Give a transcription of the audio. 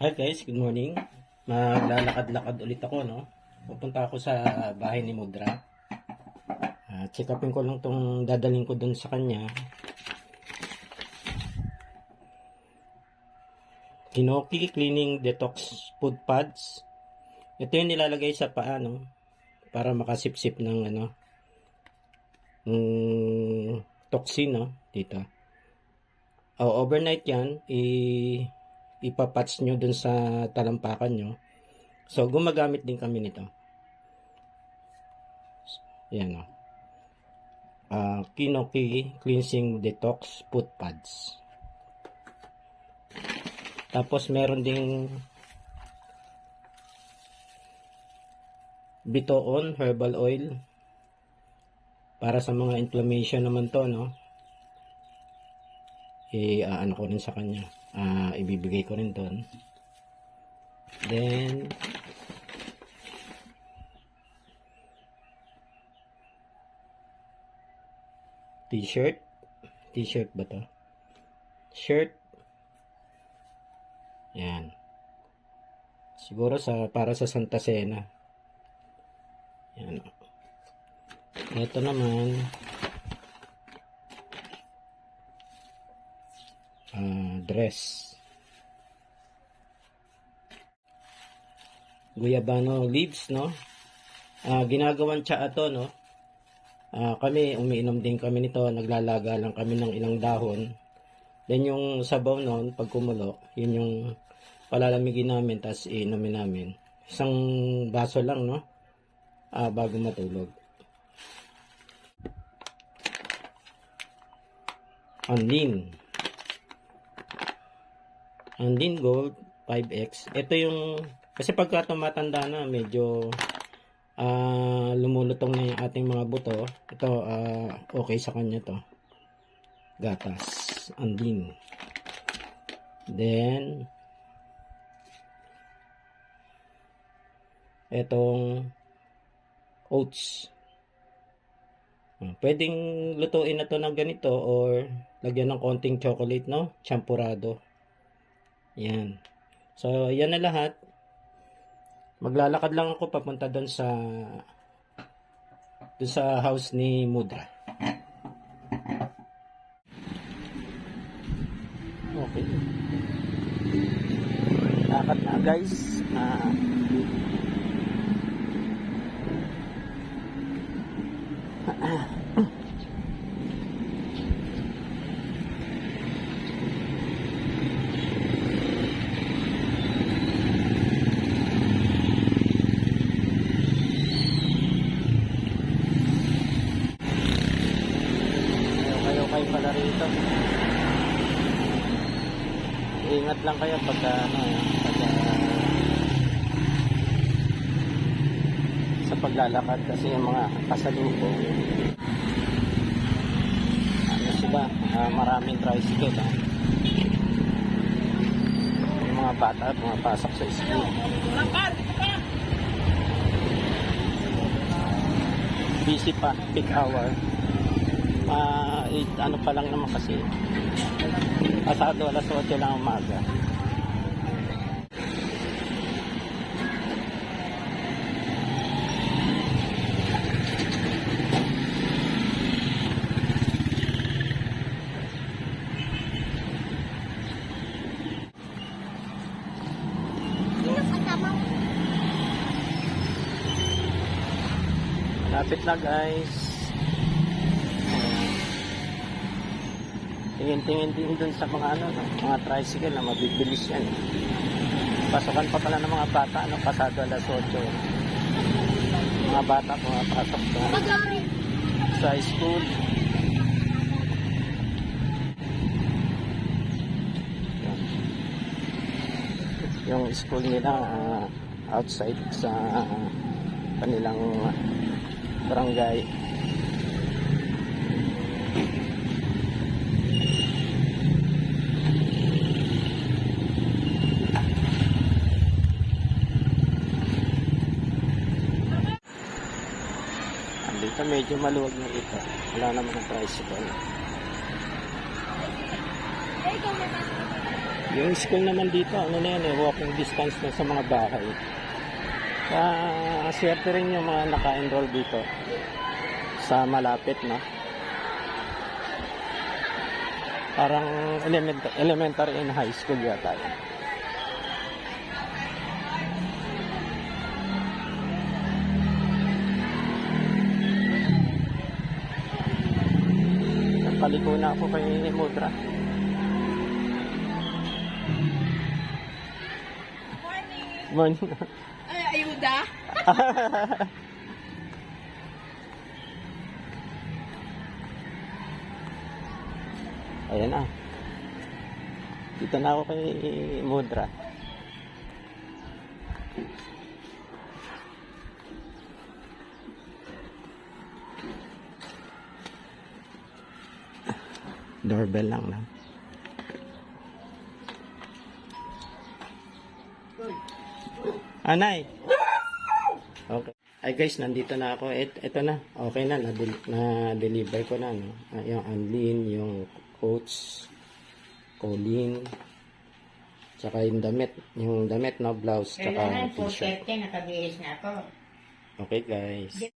Hi guys, good morning. Maglalakad-lakad ulit ako, no? Pupunta ako sa bahay ni Mudra. Ah, check upin ko lang tong dadaling ko dun sa kanya. Kinoki Cleaning Detox Food Pads. Ito yung nilalagay sa paa, no? Para makasipsip ng ano, ng toxin, no? Dito. Oh, overnight yan, i ipapatch nyo dun sa talampakan nyo. So, gumagamit din kami nito. Yan o. Uh, Kinoki Cleansing Detox Foot Pads. Tapos, meron ding Bitoon Herbal Oil. Para sa mga inflammation naman to, no? i-ano ko rin sa kanya. Ah, ibibigay ko rin doon. Then, t-shirt. T-shirt ba to? Shirt. Yan. Siguro sa para sa Santa Cena. Yan. Ito naman, ah, dress. Guyabano leaves, no? Ah, ginagawan tsa to, no? Ah, kami, umiinom din kami nito. Naglalaga lang kami ng ilang dahon. Then yung sabaw noon, pag kumulo, yun yung palalamigin namin, tapos iinumin namin. Isang baso lang, no? Ah, bago matulog. Anlin. Anlin Gold 5X. Ito yung, kasi pagka tumatanda na, medyo ah lumulutong na yung ating mga buto. Ito, ah, okay sa kanya to. Gatas. Anlin. Then, etong oats. Ah, Pwedeng lutuin na to ng ganito or lagyan ng konting chocolate, no? Champurado. Yan. So, yan na lahat. Maglalakad lang ako papunta doon sa doon sa house ni Mudra. Okay. Lakad na guys. Ah, kayo rito. Ingat lang kayo pagka ano, pagka sa paglalakad kasi yung mga kasalubong ano sila, ah, maraming tricycle ha. Yung mga bata, mga pasok sa school. Busy pa, peak hour. Eh, ano pa lang naman kasi. Pasado alas 8 lang umaga. Lapit na guys. Tingin-tingin din dun sa mga ano, no, mga tricycle na mabibilis yan. Pasokan pa pala ng mga bata, ano, pasado alas 8. Mga bata pumapasok sa, Pagari. sa school. Yan. Yung school nila ah, outside sa ah, kanilang barangay. Andito medyo maluwag na ito. Wala naman ang na ba? Yung school naman dito, ano na yan eh, walking distance na sa mga bahay. Kaya swerte rin yung mga naka-enroll dito sa malapit na. Parang element- elementary and high school yata yun. Paliko na ako kay Mudra. Morning. Ay, ayuda. Ayan na. Dito na ako kay Mudra. Doorbell lang na. Anay. Okay. Ay guys, nandito na ako. Et, ito na. Okay na. Na-del- Na-deliver ko na. No? Ah, Yung Anlin, yung coats, Colleen, tsaka yung damit. Yung damit, no? Blouse, tsaka Kailangan po, t-shirt. serte, nakabihis na ako. Okay guys.